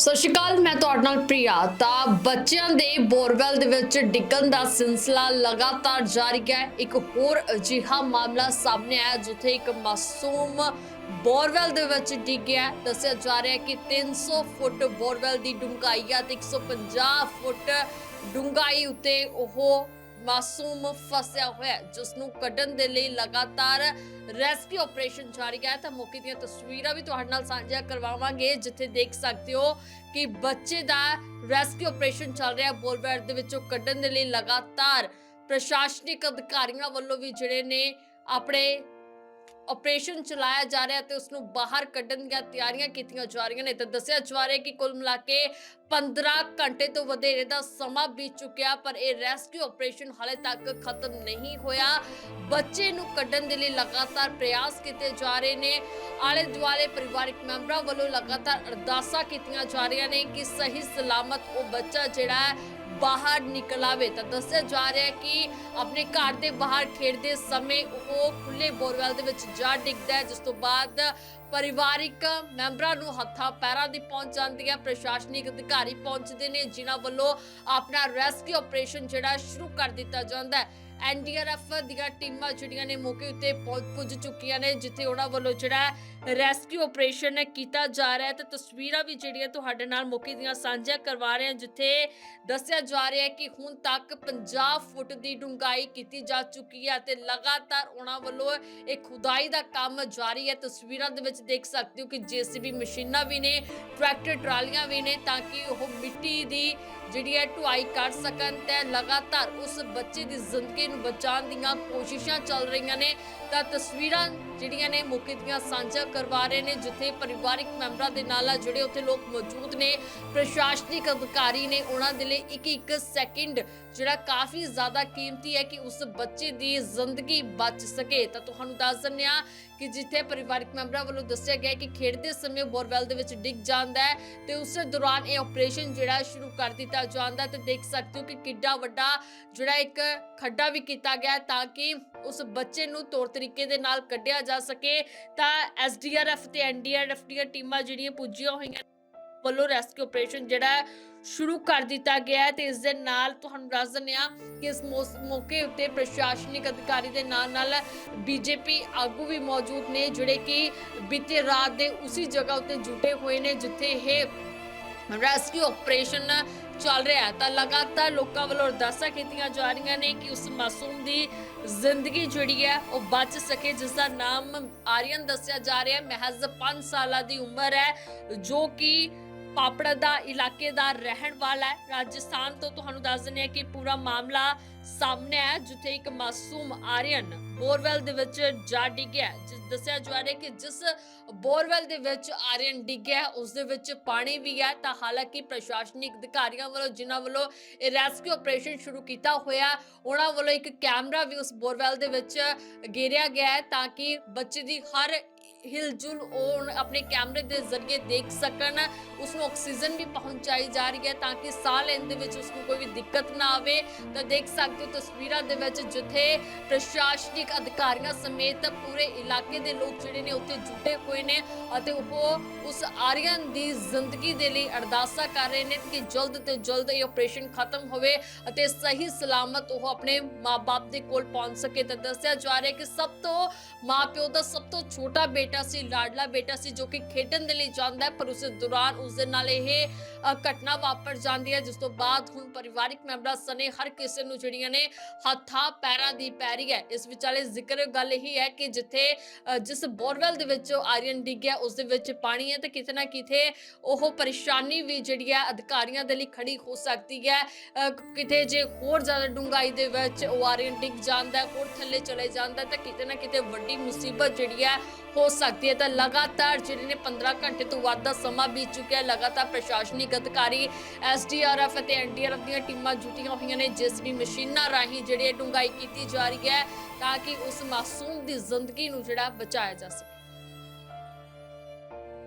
ਸਤਿ ਸ਼੍ਰੀ ਅਕਾਲ, ਮੈਂ ਤੁਹਾਡੇ ਨਾਲ ਪ੍ਰਿਆ। ਤਾਂ ਬੱਚਿਆਂ ਦੇ ਬੋਰਵੈਲ ਦੇ ਵਿੱਚ ਡਿੱਗਣ ਦਾ ਸਿਲਸਿਲਾ ਲਗਾਤਾਰ ਜਾਰੀ ਹੈ। ਇੱਕ ਹੋਰ ਅਜਿਹਾ ਮਾਮਲਾ ਸਾਹਮਣੇ ਆਇਆ, ਜਿੱਥੇ ਇੱਕ ਮਾਸੂਮ ਬੋਰਵੈਲ ਦੇ ਵਿੱਚ ਡਿੱਗ ਗਿਆ। ਦੱਸਿਆ ਜਾ ਰਿਹਾ ਹੈ ਕਿ 300 ਫੁੱਟ ਬੋਰਵੈਲ ਦੀ ਡੂੰਘਾਈ ਹੈ ਤੇ 150 ਫੁੱਟ ਡੂੰਘਾਈ ਉੱਤੇ ਉਹ ਮਾਸੂਮ ਫਸਿਆ ਹੋਇਆ ਹੈ, ਜਿਸ ਨੂੰ ਕੱਢਣ ਦੇ ਲਈ ਲਗਾਤਾਰ ਰੈਸਕਿਊ ਆਪਰੇਸ਼ਨ ਜਾਰੀ ਹੈ ਤਾਂ ਮੌਕੇ ਦੀਆਂ ਤਸਵੀਰਾਂ ਵੀ ਤੁਹਾਡੇ ਨਾਲ ਸਾਂਝੀਆਂ ਕਰਵਾਵਾਂਗੇ ਜਿੱਥੇ ਦੇਖ ਸਕਦੇ ਹੋ ਕਿ ਬੱਚੇ ਦਾ ਰੈਸਕਿਊ ਆਪਰੇਸ਼ਨ ਚੱਲ ਰਿਹਾ ਬੋਲਵੈਰ ਦੇ ਵਿੱਚੋਂ ਕੱਢਣ ਦੇ ਲਈ ਲਗਾਤਾਰ ਪ੍ਰਸ਼ਾਸਨਿਕ ਅਧਿਕਾਰੀਆਂ ਵੱਲੋਂ ਵੀ ਜਿਹੜੇ ਨੇ ਆਪਣੇ ਆਪਰੇਸ਼ਨ ਚਲਾਇਆ ਜਾ ਰਿਹਾ ਤੇ ਉਸ ਨੂੰ ਬਾਹਰ ਕੱਢਣ ਦੀਆਂ ਤਿਆਰੀਆਂ ਕੀਤੀਆਂ ਜਾ ਰਹੀਆਂ ਨੇ। ਤਾਂ ਦੱਸਿਆ ਜਾ ਰਿਹਾ ਕਿ ਕੁੱਲ ਮਿਲਾ ਕੇ 15 ਘੰਟੇ ਤੋਂ ਵਧੇਰੇ ਦਾ ਸਮਾਂ ਬੀਤ ਚੁੱਕਿਆ, ਪਰ ਇਹ ਰੈਸਕਿਊ ਆਪਰੇਸ਼ਨ ਹਾਲੇ ਤੱਕ ਖਤਮ ਨਹੀਂ ਹੋਇਆ। ਬੱਚੇ ਨੂੰ ਕੱਢਣ ਦੇ ਲਈ ਲਗਾਤਾਰ ਪ੍ਰਯਾਸ ਕੀਤੇ ਜਾ ਰਹੇ ਨੇ। ਆਲੇ ਦੁਆਲੇ ਪਰਿਵਾਰਕ ਮੈਂਬਰਾਂ ਵੱਲੋਂ ਲਗਾਤਾਰ ਅਰਦਾਸਾਂ ਕੀਤੀਆਂ ਜਾ ਰਹੀਆਂ ਨੇ ਕਿ ਸਹੀ ਸਲਾਮਤ ਉਹ ਬੱਚਾ ਜਿਹੜਾ ਬਾਹਰ ਨਿਕਲ ਆਵੇ ਤਾਂ ਦੱਸਿਆ ਜਾ ਰਿਹਾ ਹੈ ਕਿ ਆਪਣੇ ਘਰ ਦੇ ਬਾਹਰ ਖੇਡਦੇ ਸਮੇਂ ਉਹ ਖੁੱਲੇ ਬੋਰਵੈਲ ਦੇ ਵਿੱਚ ਜਾ ਡਿੱਗਦਾ ਹੈ, ਜਿਸ ਤੋਂ ਬਾਅਦ ਪਰਿਵਾਰਿਕ ਮੈਂਬਰਾਂ ਨੂੰ ਹੱਥਾਂ ਪੈਰਾਂ ਦੀ ਪਹੁੰਚ ਜਾਂਦੀ ਹੈ ਪ੍ਰਸ਼ਾਸਨਿਕ ਅਧਿਕਾਰੀ ਪਹੁੰਚਦੇ ਨੇ, ਜਿਨ੍ਹਾਂ ਵੱਲੋਂ ਆਪਣਾ ਰੈਸਕਿਊ ਆਪਰੇਸ਼ਨ ਜਿਹੜਾ ਸ਼ੁਰੂ ਕਰ ਦਿੱਤਾ ਜਾਂਦਾ ਹੈ। ਐਨਡੀਆਰਐਫ ਦੀਆਂ ਟੀਮਾਂ ਜਿਹੜੀਆਂ ਨੇ ਮੌਕੇ ਉੱਤੇ ਪਹੁੰਚ ਪੁੱਜ ਚੁੱਕੀਆਂ ਨੇ, ਜਿੱਥੇ ਉਹਨਾਂ ਵੱਲੋਂ ਜਿਹੜਾ ਰੈਸਕਿਊ ਆਪਰੇਸ਼ਨ ਕੀਤਾ ਜਾ ਰਿਹਾ ਹੈ। ਤੇ ਤਸਵੀਰਾਂ ਵੀ ਜਿਹੜੀਆਂ ਤੁਹਾਡੇ ਨਾਲ ਮੌਕੇ ਦੀਆਂ ਸਾਂਝਾ ਕਰਵਾ ਰਹੇ ਹਾਂ, ਜਿੱਥੇ ਦੱਸਿਆ ਜਾ ਰਿਹਾ ਹੈ ਕਿ ਹੁਣ ਤੱਕ 50 ਫੁੱਟ ਦੀ ਡੂੰਘਾਈ ਕੀਤੀ ਜਾ ਚੁੱਕੀ ਹੈ ਤੇ ਲਗਾਤਾਰ ਉਹਨਾਂ ਵੱਲੋਂ ਇਹ ਖੁਦਾਈ ਦਾ ਕੰਮ ਜਾਰੀ ਹੈ। ਤਸਵੀਰਾਂ ਦੇ ਵਿੱਚ ਦੇਖ ਸਕਦੇ ਹੋ ਕਿ ਜੀਸੀਬੀ ਮਸ਼ੀਨਾਂ ਵੀ ਨੇ, ਟਰੈਕਟਰ, ਟਰਾਲੀਆਂ ਵੀ ਨੇ ਤਾਂ ਕਿ ਉਹ ਮਿੱਟੀ ਦੀ ਜਿਹੜੀ ਹੈ ਢੁਆਈ ਕਰ ਸਕਣ ਤੇ ਲਗਾਤਾਰ ਉਸ ਬੱਚੇ ਦੀ ਜ਼ਿੰਦਗੀ ਨੂੰ ਬਚਾਉਣ ਦੀਆਂ ਕੋਸ਼ਿਸ਼ਾਂ ਚੱਲ ਰਹੀਆਂ ਨੇ। ਤਾਂ ਤਸਵੀਰਾਂ ਜਿਹੜੀਆਂ ਨੇ ਮੌਕੇ ਦੀਆਂ ਸਾਂਝਾ ਕਰਵਾ ਰਹੇ ਨੇ, ਜਿੱਥੇ ਪਰਿਵਾਰਿਕ ਮੈਂਬਰਾਂ ਦੇ ਨਾਲ ਜਿਹੜੇ ਉੱਥੇ ਲੋਕ ਮੌਜੂਦ ਨੇ, ਪ੍ਰਸ਼ਾਸਨਿਕ ਅਧਿਕਾਰੀ ਨੇ ਉਹਨਾਂ ਦੇ ਲਈ ਇੱਕ ਇੱਕ ਸੈਕਿੰਡ ਜਿਹੜਾ ਕਾਫੀ ਜ਼ਿਆਦਾ ਕੀਮਤੀ ਹੈ ਕਿ ਉਸ ਬੱਚੇ ਦੀ ਜ਼ਿੰਦਗੀ ਬਚ ਸਕੇ। ਤਾਂ ਤੁਹਾਨੂੰ ਦੱਸ ਦਿੰਦੇ ਹਾਂ ਕਿ ਜਿੱਥੇ ਪਰਿਵਾਰਿਕ ਮੈਂਬਰਾਂ ਵੱਲੋਂ ਦੱਸਿਆ ਗਿਆ ਕਿ ਖੇਡਦੇ ਸਮੇਂ ਬੋਰਵੈਲ ਦੇ ਵਿੱਚ ਡਿੱਗ ਜਾਂਦਾ ਹੈ ਤੇ ਉਸ ਦੌਰਾਨ ਇਹ ਆਪਰੇਸ਼ਨ ਜਿਹੜਾ ਸ਼ੁਰੂ ਕਰ ਦਿੱਤਾ ਜਾਂਦਾ ਹੈ ਤੇ ਦੇਖ ਸਕਦੇ ਹੋ ਕਿ ਕਿੱਡਾ ਵੱਡਾ ਜਿਹੜਾ ਇੱਕ ਖੱਡਾ ਵੀ ਕੀਤਾ ਗਿਆ ਤਾਂ ਕਿ ਉਸ ਬੱਚੇ ਨੂੰ ਤੌਰ ਤਰੀਕੇ ਦੇ ਨਾਲ ਕੱਢਿਆ ਜਾ ਸਕੇ ਤਾਂ ਐਸਡੀਆਰਐਫ ਤੇ ਐਨਡੀਆਰਐਫ ਦੀਆਂ ਟੀਮਾਂ ਜਿਹੜੀਆਂ ਪੁੱਜੀਆਂ ਹੋਈਆਂ ਵੱਲੋਂ ਰੈਸਕਿਊ ਆਪਰੇਸ਼ਨ ਜਿਹੜਾ ਸ਼ੁਰੂ ਕਰ ਦਿੱਤਾ ਗਿਆ ਹੈ ਤੇ ਇਸ ਦੇ ਨਾਲ ਤੁਹਾਨੂੰ ਦੱਸ ਦਿੰਦੇ ਹਾਂ ਕਿ ਇਸ ਮੌਕੇ ਉੱਤੇ ਪ੍ਰਸ਼ਾਸਨਿਕ ਅਧਿਕਾਰੀ ਦੇ ਨਾਲ ਨਾਲ ਬੀਜੇਪੀ ਆਗੂ ਵੀ ਮੌਜੂਦ ਨੇ, ਜਿਹੜੇ ਕਿ ਬੀਤੇ ਰਾਤ ਦੇ ਉਸੇ ਜਗ੍ਹਾ ਉੱਤੇ ਜੁਟੇ ਹੋਏ ਨੇ ਜਿੱਥੇ ਇਹ ਰੈਸਕਿਊ ਆਪਰੇਸ਼ਨ ਚੱਲ ਰਿਹਾ ਹੈ। ਤਾਂ ਲਗਾਤਾਰ ਲੋਕਾਂ ਵੱਲੋਂ ਅਰਦਾਸਾਂ ਕੀਤੀਆਂ ਜਾ ਰਹੀਆਂ ਨੇ ਕਿ ਉਸ ਮਾਸੂਮ ਦੀ ਜ਼ਿੰਦਗੀ ਜਿਹੜੀ ਹੈ ਉਹ ਬਚ ਸਕੇ, ਜਿਸ ਦਾ ਨਾਮ ਆਰੀਅਨ ਦੱਸਿਆ ਜਾ ਰਿਹਾ ਹੈ। ਮਹਿਜ਼ 5 ਸਾਲਾਂ ਦੀ ਉਮਰ ਹੈ, ਜੋ ਕਿ ਪਾਪੜਾ ਦਾ ਇਲਾਕੇ ਦਾ ਰਹਿਣ ਵਾਲਾ ਹੈ। ਰਾਜਸਥਾਨ ਤੋਂ ਤੁਹਾਨੂੰ ਦੱਸ ਦਿੰਦੇ ਹਾਂ ਕਿ ਪੂਰਾ ਮਾਮਲਾ ਸਾਹਮਣੇ ਆਇਆ ਜਿੱਥੇ ਇੱਕ ਮਾਸੂਮ ਆਰੀਅਨ ਬੋਰਵੈਲ ਦੇ ਵਿੱਚ ਜਾ ਡਿੱਗਿਆ ਜਿਸ ਦੱਸਿਆ ਜਾ ਰਿਹਾ ਕਿ ਜਿਸ ਬੋਰਵੈਲ ਦੇ ਵਿੱਚ ਆਰੀਅਨ ਡਿੱਗਿਆ ਹੈ, ਉਸ ਦੇ ਵਿੱਚ ਪਾਣੀ ਵੀ ਹੈ। ਤਾਂ ਹਾਲਾਂਕਿ ਪ੍ਰਸ਼ਾਸਨਿਕ ਅਧਿਕਾਰੀਆਂ ਵੱਲੋਂ ਜਿਨ੍ਹਾਂ ਵੱਲੋਂ ਇਹ ਰੈਸਕਿਊ ਆਪਰੇਸ਼ਨ ਸ਼ੁਰੂ ਕੀਤਾ ਹੋਇਆ ਉਹਨਾਂ ਵੱਲੋਂ ਇੱਕ ਕੈਮਰਾ ਵੀ ਉਸ ਬੋਰਵੈਲ ਦੇ ਵਿੱਚ ਗੇਰਿਆ ਗਿਆ ਹੈ ਤਾਂ ਕਿ ਬੱਚੇ ਦੀ ਹਰ ਹਿਲਜੁਲ ਉਹ ਆਪਣੇ ਕੈਮਰੇ ਦੇ ਜ਼ਰੀਏ ਦੇਖ ਸਕਣ ਉਸ ਨੂੰ ਆਕਸੀਜਨ ਵੀ ਪਹੁੰਚਾਈ ਜਾ ਰਹੀ ਹੈ ਤਾਂ ਕਿ ਸਾਹ ਲੈਣ ਦੇ ਵਿੱਚ ਉਸ ਨੂੰ ਕੋਈ ਵੀ ਦਿੱਕਤ ਨਾ ਆਵੇ। ਤਾਂ ਦੇਖ ਸਕਦੇ ਹੋ ਤਸਵੀਰਾਂ ਦੇ ਵਿੱਚ ਜਿੱਥੇ ਪ੍ਰਸ਼ਾਸਨਿਕ ਅਧਿਕਾਰੀਆਂ ਸਮੇਤ ਪੂਰੇ ਇਲਾਕੇ ਦੇ ਲੋਕ ਜਿਹੜੇ ਨੇ ਉੱਥੇ ਜੁਟੇ ਹੋਏ ਨੇ ਅਤੇ ਉਹ ਉਸ ਆਰੀਅਨ ਦੀ ਜ਼ਿੰਦਗੀ ਦੇ ਲਈ ਅਰਦਾਸਾਂ ਕਰ ਰਹੇ ਨੇ ਕਿ ਜਲਦ ਤੋਂ ਜਲਦ ਇਹ ਆਪਰੇਸ਼ਨ ਖਤਮ ਹੋਵੇ ਅਤੇ ਸਹੀ ਸਲਾਮਤ ਉਹ ਆਪਣੇ ਮਾਪੇ ਦੇ ਕੋਲ ਪਹੁੰਚ ਸਕੇ। ਤਾਂ ਦੱਸਿਆ ਜਾ ਰਿਹਾ ਕਿ ਸਭ ਤੋਂ ਮਾਪਿਓ ਦਾ ਸਭ ਤੋਂ ਛੋਟਾ ਬੇਟਾ ਬੇਟਾ ਸੀ ਲਾਡਲਾ ਬੇਟਾ ਸੀ ਜੋ ਕਿ ਖੇਡਣ ਦੇ ਲਈ ਜਾਂਦਾ ਹੈ ਪਰ ਉਸ ਦੌਰਾਨ ਉਸ ਦੇ ਨਾਲ ਇਹ ਅ, ਘਟਨਾ ਵਾਪਰ ਜਾਂਦੀ ਹੈ ਜਿਸ ਤੋਂ ਬਾਅਦ ਹੁਣ ਪਰਿਵਾਰਿਕ ਮੈਂਬਰਾਂ ਸਨੇ ਹਰ ਕਿਸੇ ਨੂੰ ਜਿਹੜੀਆਂ ਨੇ ਹੱਥਾਂ ਪੈਰਾਂ ਦੀ ਪੈਰੀ ਹੈ। ਇਸ ਵਿਚਾਲੇ ਜ਼ਿਕਰ ਗੱਲ ਇਹ ਹੈ ਕਿ ਜਿੱਥੇ ਅ, ਜਿਸ ਬੋਰਵੈਲ ਦੇ ਵਿੱਚ ਉਹ ਆਰੀਅਨ ਡਿੱਗਿਆ ਉਸ ਦੇ ਵਿੱਚ ਪਾਣੀ ਹੈ ਤੇ ਕਿਤੇ ਨਾ ਕਿਤੇ ਉਹ ਪਰੇਸ਼ਾਨੀ ਵੀ ਜਿਹੜੀ ਹੈ ਅਧਿਕਾਰੀਆਂ ਦੇ ਲਈ ਖੜੀ ਹੋ ਸਕਦੀ ਹੈ। ਅ, ਕਿਤੇ ਜੇ ਹੋਰ ਜ਼ਿਆਦਾ ਡੂੰਘਾਈ ਦੇ ਵਿੱਚ ਉਹ ਆਰੀਅਨ ਡਿੱਗ ਜਾਂਦਾ ਹੈ, ਹੋਰ ਥੱਲੇ ਚਲੇ ਜਾਂਦਾ ਹੈ ਤਾਂ ਕਿਤੇ ਨਾ ਕਿਤੇ ਵੱਡੀ ਮੁਸੀਬਤ ਜਿਹੜੀ ਹੈ ਹੋ ਸਕਦੀ ਹੈ ਤਾਂ ਲਗਾਤਾਰ ਜਿਹੜੇ ਨੇ 15 ਘੰਟੇ ਤੋਂ ਵੱਧ ਦਾ ਸਮਾਂ ਬੀਤ ਚੁੱਕਿਆ ਹੈ, ਲਗਾਤਾਰ ਪ੍ਰਸ਼ਾਸਨਿਕ ਅਧਿਕਾਰੀ ਐਸਡੀਆਰਐਫ ਅਤੇ ਐਨਡੀਆਰਐਫ ਦੀਆਂ ਟੀਮਾਂ ਜੁਟੀਆਂ ਹੋਈਆਂ ਨੇ, ਜਿਸ ਵੀ ਮਸ਼ੀਨਾਂ ਰਾਹੀਂ ਜਿਹੜੀ ਇਹ ਡੂੰਘਾਈ ਕੀਤੀ ਜਾ ਰਹੀ ਹੈ ਤਾਂ ਕਿ ਉਸ ਮਾਸੂਮ ਦੀ ਜ਼ਿੰਦਗੀ ਨੂੰ ਜਿਹੜਾ ਬਚਾਇਆ ਜਾ ਸਕੇ।